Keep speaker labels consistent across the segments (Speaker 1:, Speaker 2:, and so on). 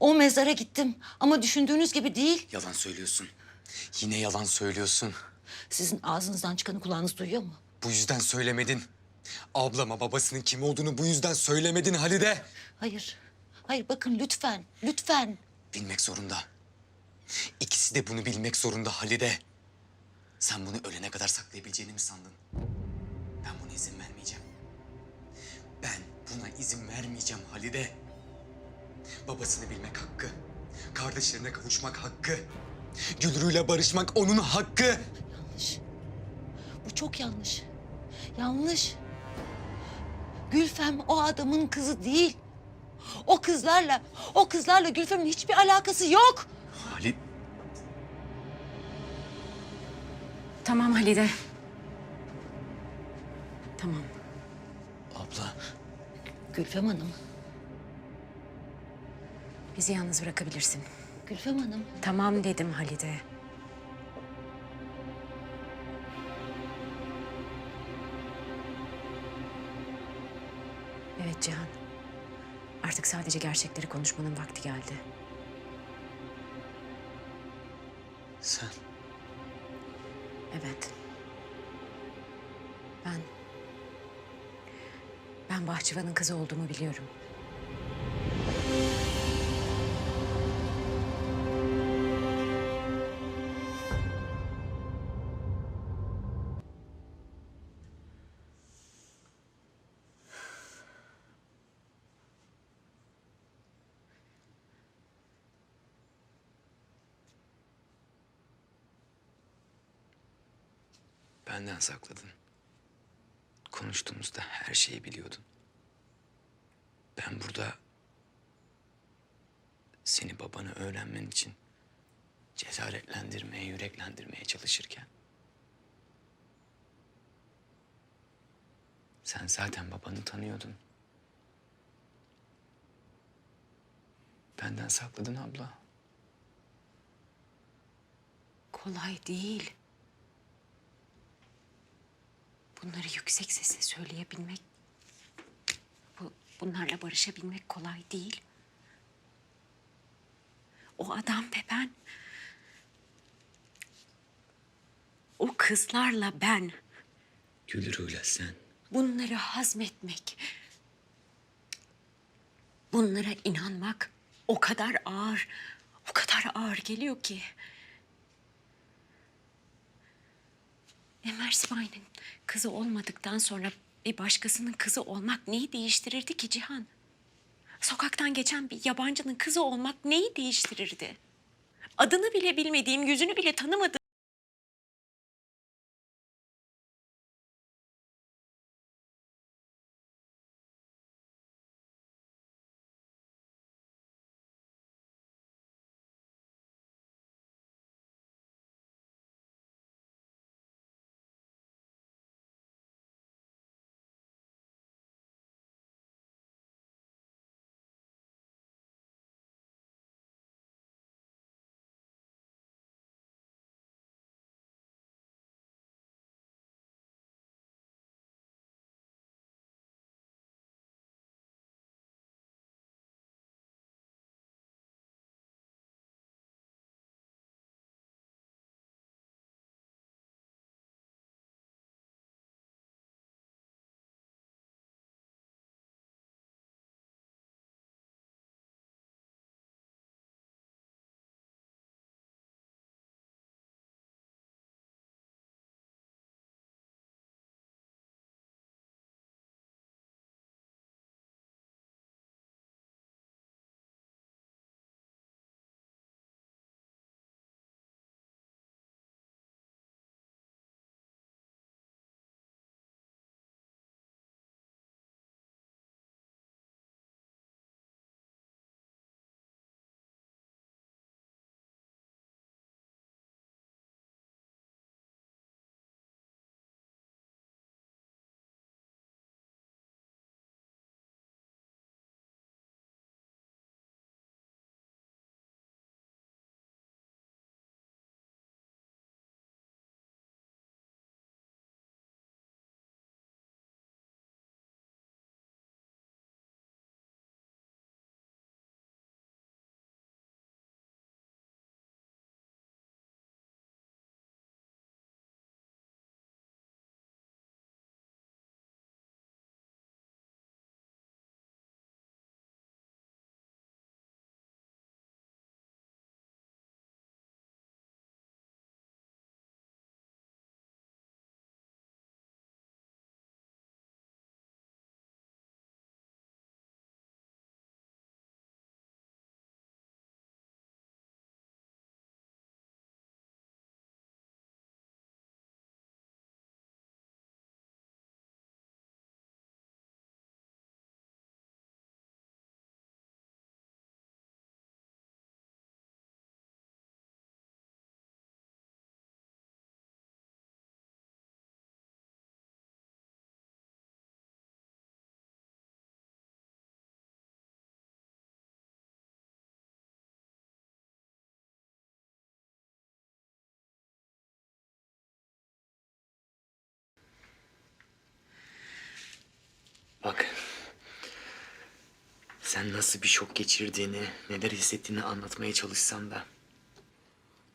Speaker 1: O mezara gittim ama düşündüğünüz gibi değil.
Speaker 2: Yalan söylüyorsun. Yine yalan söylüyorsun.
Speaker 1: Sizin ağzınızdan çıkanı kulağınız duyuyor mu?
Speaker 2: Bu yüzden söylemedin. Ablama babasının kim olduğunu bu yüzden söylemedin Halide.
Speaker 1: Hayır. Hayır bakın lütfen, lütfen.
Speaker 2: Bilmek zorunda. İkisi de bunu bilmek zorunda Halide. Sen bunu ölene kadar saklayabileceğini mi sandın? Ben buna izin vermeyeceğim. Ben buna izin vermeyeceğim Halide. Babasını bilmek hakkı. Kardeşlerine kavuşmak hakkı. Gülru'yla barışmak onun hakkı.
Speaker 1: Yanlış. Bu çok yanlış. Yanlış. Gülfem o adamın kızı değil. O kızlarla, o kızlarla Gülfem'in hiçbir alakası yok.
Speaker 2: Halide.
Speaker 3: Tamam Halide. Tamam.
Speaker 2: Abla.
Speaker 1: Gülfem Hanım,
Speaker 3: Bizi yalnız bırakabilirsin.
Speaker 1: Gülfem Hanım.
Speaker 3: Tamam dedim Halide. Evet Cihan. Artık sadece gerçekleri konuşmanın vakti geldi.
Speaker 2: Sen.
Speaker 3: Evet. Ben... Ben bahçıvanın kızı olduğumu biliyorum.
Speaker 2: Benden sakladın. Konuştuğumuzda her şeyi biliyordun. Ben burada seni babanı öğrenmen için cesaretlendirmeye, yüreklendirmeye çalışırken sen zaten babanı tanıyordun. Benden sakladın abla.
Speaker 3: Kolay değil. Bunları yüksek sesle söyleyebilmek, bu, bunlarla barışabilmek kolay değil. O adam ve ben, o kızlarla ben
Speaker 2: Gülru'yla sen.
Speaker 3: bunları hazmetmek, bunlara inanmak o kadar ağır, o kadar ağır geliyor ki. Ömer Simay'ın kızı olmadıktan sonra bir başkasının kızı olmak neyi değiştirirdi ki Cihan? Sokaktan geçen bir yabancının kızı olmak neyi değiştirirdi? Adını bile bilmediğim, yüzünü bile tanımadığım
Speaker 2: Sen nasıl bir şok geçirdiğini, neler hissettiğini anlatmaya çalışsan da...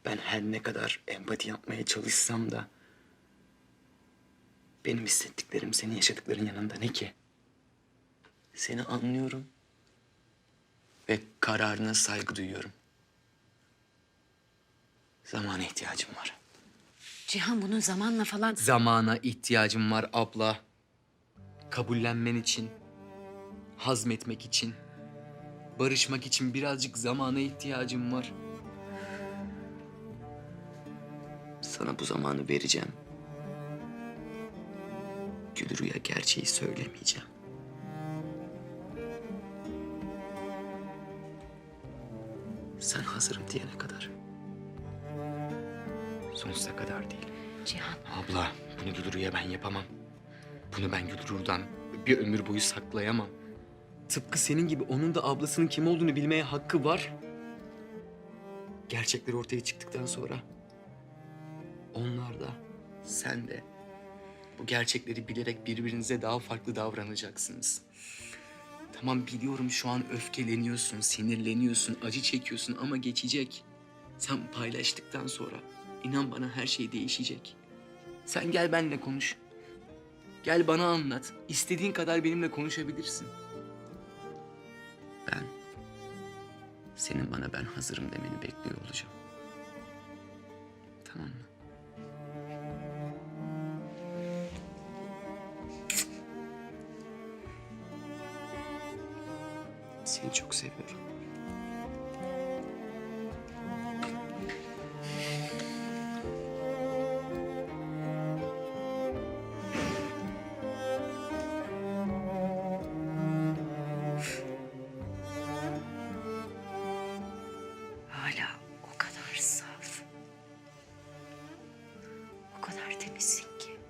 Speaker 2: Ben her ne kadar empati yapmaya çalışsam da... Benim hissettiklerim senin yaşadıkların yanında ne ki? Seni anlıyorum. Ve kararına saygı duyuyorum. Zamana ihtiyacım var.
Speaker 3: Cihan bunun zamanla falan...
Speaker 2: Zamana ihtiyacım var abla. Kabullenmen için, hazmetmek için, barışmak için birazcık zamana ihtiyacım var. Sana bu zamanı vereceğim. Gülru'ya gerçeği söylemeyeceğim. Sen hazırım diyene kadar. Sonsuza kadar değil.
Speaker 3: Cihan
Speaker 2: Abla, bunu Gülru'ya ben yapamam. Bunu ben Gülru'dan bir ömür boyu saklayamam. Tıpkı senin gibi onun da ablasının kim olduğunu bilmeye hakkı var. Gerçekler ortaya çıktıktan sonra onlar da sen de bu gerçekleri bilerek birbirinize daha farklı davranacaksınız. Tamam biliyorum şu an öfkeleniyorsun, sinirleniyorsun, acı çekiyorsun ama geçecek. Sen paylaştıktan sonra inan bana her şey değişecek. Sen gel benimle konuş. Gel bana anlat. İstediğin kadar benimle konuşabilirsin. Ben senin bana ben hazırım demeni bekliyor olacağım. Tamam mı? Seni çok seviyorum.
Speaker 3: O kadar temizsin ki.